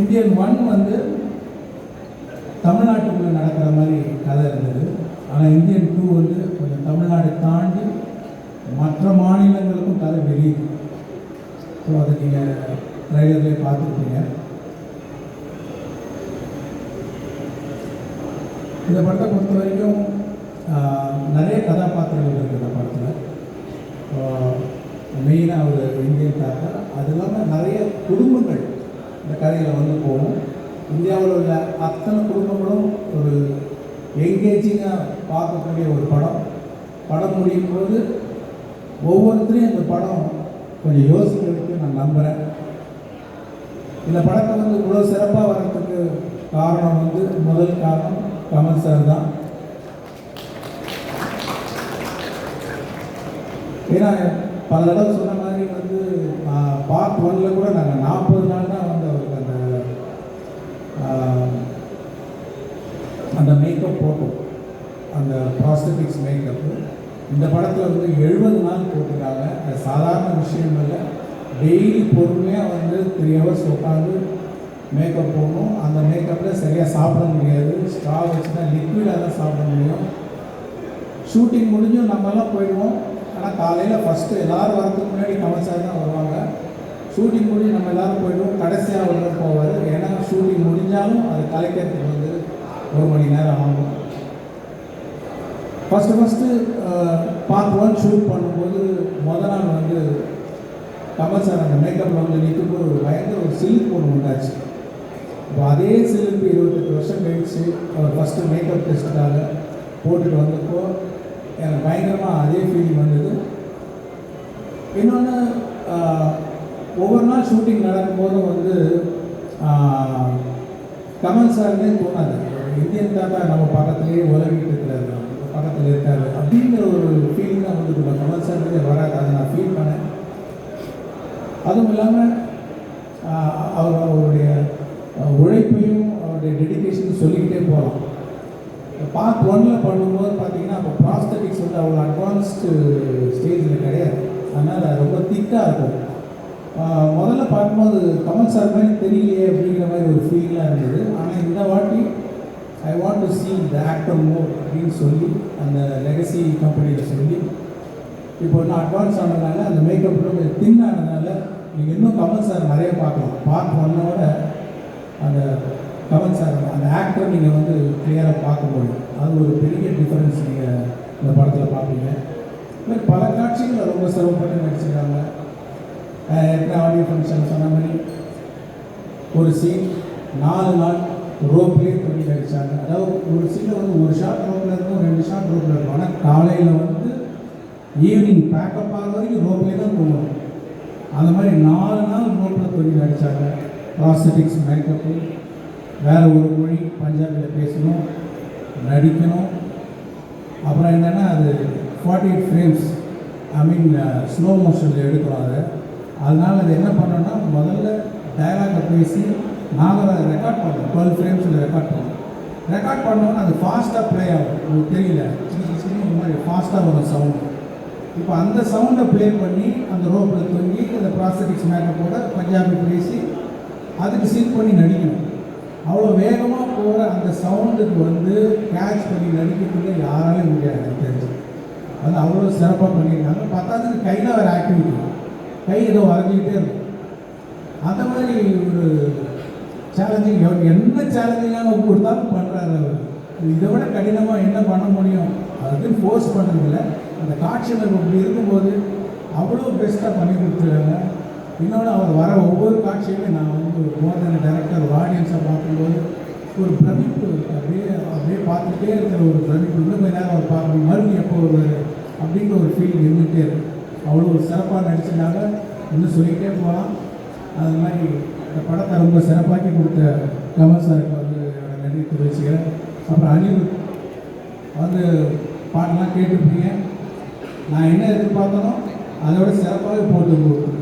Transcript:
Indian one வந்து தமிழ்நாட்டுக்குள்ளே நடக்கிற மாதிரி கதை இருந்தது. ஆனால் இந்தியன் டூ வந்து கொஞ்சம் தமிழ்நாடு தாண்டி மற்ற மாநிலங்களுக்கும் கதை வெளியுது. ஸோ அதை நீங்கள் ட்ரைலர்லேயே பார்த்துருப்பீங்க. இந்த படத்தை பொறுத்த வரைக்கும் நிறைய கதாபாத்திரங்கள் இருக்குது இந்த படத்தில். மெயினாக ஒரு இந்திய தாத்தா அது இல்லாமல் நிறைய குடும்பங்கள் இந்த கதையில் வந்து போகும் இந்தியாவில் உள்ள அத்தனை குடும்பங்களும் ஒரு எங்கேஜிங்காக பார்க்கக்கூடிய ஒரு படம். படம் முடியும் போது ஒவ்வொருத்தரையும் இந்த படம் கொஞ்சம் யோசிக்கிறதுக்கு நான் நம்புகிறேன் இந்த படத்தை வந்து இவ்வளோ சிறப்பாக வர்றதுக்கு காரணம் வந்து முதல் காரணம் கமல் சார் தான். ஏன்னா பல தடவை சொன்ன மாதிரி வந்து பார்ட் ஒன்ல கூட நாங்கள் நாற்பது நாள் தான் வந்து அவருக்கு அந்த ஆஹ், அந்த மேக்கப் போட்டோம் அந்த ப்ராஸ்தட்டிக்ஸ் மேக்கப்பு இந்த படத்தில் வந்து எழுபது நாள் போட்டிருக்காங்க. அது சாதாரண விஷயம் இல்லை. டெய்லி பொறுமையாக வந்து த்ரீ ஹவர்ஸ் உட்காந்து மேக்கப் போடணும். அந்த மேக்கப்பில் சரியாக சாப்பிட முடியாது. ஸ்ட்ரா வச்சுன்னா லிக்விடாக தான் சாப்பிட முடியும். ஷூட்டிங் முடிஞ்சும் நம்மலாம் போயிடுவோம். ஆனால் காலையில் ஃபஸ்ட்டு எல்லோரும் வரதுக்கு முன்னாடி கமல் சார் தான் வருவாங்க. ஷூட்டிங் முடிஞ்சு நம்ம எல்லோரும் போயிடுவோம். கடைசியாக அவர் போவார். ஏன்னா ஷூட்டிங் முடிஞ்சாலும் அது கலைக்கிறதுக்கு வந்து ஒரு மணி நேரம் ஆகும். First first part one shoot பண்ணும்போது முத நாள் வந்து கமல் சார் அந்த மேக்கப்பில் வந்து நிற்கும்போது ஒரு பயங்கர ஒரு சிலிப்பு ஒன்று உண்டாச்சு. இப்போ அதே சிலிப்பு இருபத்தெட்டு வருஷம் கழிச்சு அவர் ஃபஸ்ட்டு மேக்கப் டெஸ்ட்டுக்காக போட்டுட்டு வந்தப்போ எனக்கு பயங்கரமாக அதே ஃபீலிங் வந்தது. இன்னொன்று ஒவ்வொரு நாள் ஷூட்டிங் நடக்கும்போதும் வந்து கமல் சார்னே தோணாது. இந்தியன் தாத்தா நம்ம பக்கத்துலேயே உதவிட்டு இருக்கிறாரு. பக்கத்தில் இருக்காரு. அப்படிங்கிற ஒரு ஃபீலிங் தான் வந்து இப்போ கமல் சார்லேயே வராது. அதை நான் ஃபீல் பண்ணேன். அதுவும் இல்லாமல் அவர் அவருடைய உழைப்பையும் அவருடைய டெடிக்கேஷன் சொல்லிக்கிட்டே போகலாம். பார்ட் ஒன்ல பண்ணும்போது பார்த்தீங்கன்னா பார்க்கும்போது கமல் சார் மாதிரி தெரியலையே அப்படிங்கிற மாதிரி ஒரு ஃபீலாக இருந்தது. ஆனால் இந்த வாட்டி I want to see the actor more அப்படின்னு சொல்லி அந்த லெகசி கம்பெனியில் சொல்லி இப்போ இன்னும் அட்வான்ஸ் ஆனதுனால அந்த மேக்கப் கொஞ்சம் தின் ஆனதுனால நீங்கள் இன்னும் கமல் சார் நிறைய பார்க்கலாம். பார்ட் ஒன்னோட அந்த கமல் சார் அந்த ஆக்டர் நீங்கள் வந்து கிளியராக பார்க்க முடியும் அது ஒரு பெரிய டிஃப்ரென்ஸ் நீங்கள் இந்த படத்தில் பார்ப்பீங்க. மாதிரி பல காட்சிகளை ரொம்ப சிரமப்பட்டு நடிச்சிருக்காங்க. ஏற்கனவே ஆடியோ ஃபங்க்ஷன் சொன்ன மாதிரி ஒரு சீன் நாலு நாள் ரோப்லேயே தொழில் அடித்தாங்க அதாவது ஒரு சீனில் வந்து ஒரு ஷார்ட் ரோப்பில் இருக்கும் ரெண்டு ஷாட் ரோப்பில் இருக்கும். ஆனால் காலையில் வந்து ஈவினிங் பேக்கப் ஆகிற வரைக்கும் ரோப்லேயே தான் போகணும். அந்த மாதிரி நாலு நாள் ரோப்பில் தொழில் அடித்தாங்க ப்ராஸ்தட்டிக்ஸ் மேக்கப்பு வேறு ஒரு மொழி பஞ்சாபியில் பேசணும் நடிக்கணும். அப்புறம் என்னென்னா அது forty eight frames I mean slow மோஷனில் எடுக்கிறோம் அதை. அதனால் அது என்ன பண்ணோன்னா முதல்ல டயலாகை பேசி நாங்கள் அதை ரெக்கார்ட் பண்ணோம் டுவெல் ஃப்ரேம்ஸில் ரெக்கார்ட் பண்ணோம் ரெக்கார்ட் பண்ணோன்னா அது ஃபாஸ்ட்டாக ப்ளே ஆகும். உங்களுக்கு தெரியல. சின்ன சின்ன இந்த மாதிரி ஃபாஸ்ட்டாக வரும் சவுண்டு இப்போ அந்த சவுண்டை ப்ளே பண்ணி அந்த ரோப்பில் தொங்கி அந்த ப்ராஸ்தட்டிக்ஸ் மேக்கப்போட பஞ்சாபி பேசி அதுக்கு சீட் பண்ணி நடிக்கணும். அவ்வளோ வேகமாக போகிற அந்த சவுண்டுக்கு வந்து கேட்ச் பண்ணி நடிக்கிறதுக்கு யாராலையும் முடியாது எனக்கு தெரிஞ்சு. அது அவ்வளோ சிறப்பாக பண்ணியிருக்காங்க. பத்தாவதுக்கு கையில் ஒரு ஆக்டிவிட்டி கை ஏதோ வரைஞ்சிக்கிட்டே இருக்கும் அந்த மாதிரி ஒரு சேலஞ்சிங் என்ன சேலஞ்சிங்கான கொடுத்தாலும் பண்ணுறாரு அவர். இதை விட கடினமாக என்ன பண்ண முடியும்? அதுக்கு ஃபோர்ஸ் பண்ணுறதில்ல அந்த காட்சியில் இப்படி இருக்கும்போது அவ்வளோ பெஸ்ட்டாக பண்ணி கொடுத்துருக்காங்க. இன்னொன்று அவர் வர ஒவ்வொரு காட்சியுமே நான் வந்து ஒரு மோதன டேரக்டர் ஒரு பார்க்கும்போது ஒரு பிரமிப்பு அப்படியே அப்படியே பார்த்துட்டே இருக்கிற ஒரு பிரமிப்பு. இன்னும் கொஞ்ச நேரம் அவர் பார்க்கணும். மறுபடியும் எப்போ வருவார் அப்படிங்கிற ஒரு ஃபீல் இருந்துகிட்டே இருக்கு. அவ்வளோ ஒரு சிறப்பாக நடிச்சிருந்தாங்க. இன்னும் சொல்லிக்கிட்டே போகலாம். அது மாதிரி இந்த படத்தை ரொம்ப சிறப்பாக்கி கொடுத்த கமல் சாருக்கு வந்து என்னோட நன்றி தெரிவிச்சுக்கிறேன். அப்புறம் அனிருத் வந்து பாட்டெல்லாம் கேட்டுருப்பீங்க. நான் என்ன எதிர்பார்த்தனோ அதோட சிறப்பாகவே போட்டு கொடுத்துருக்கேன்.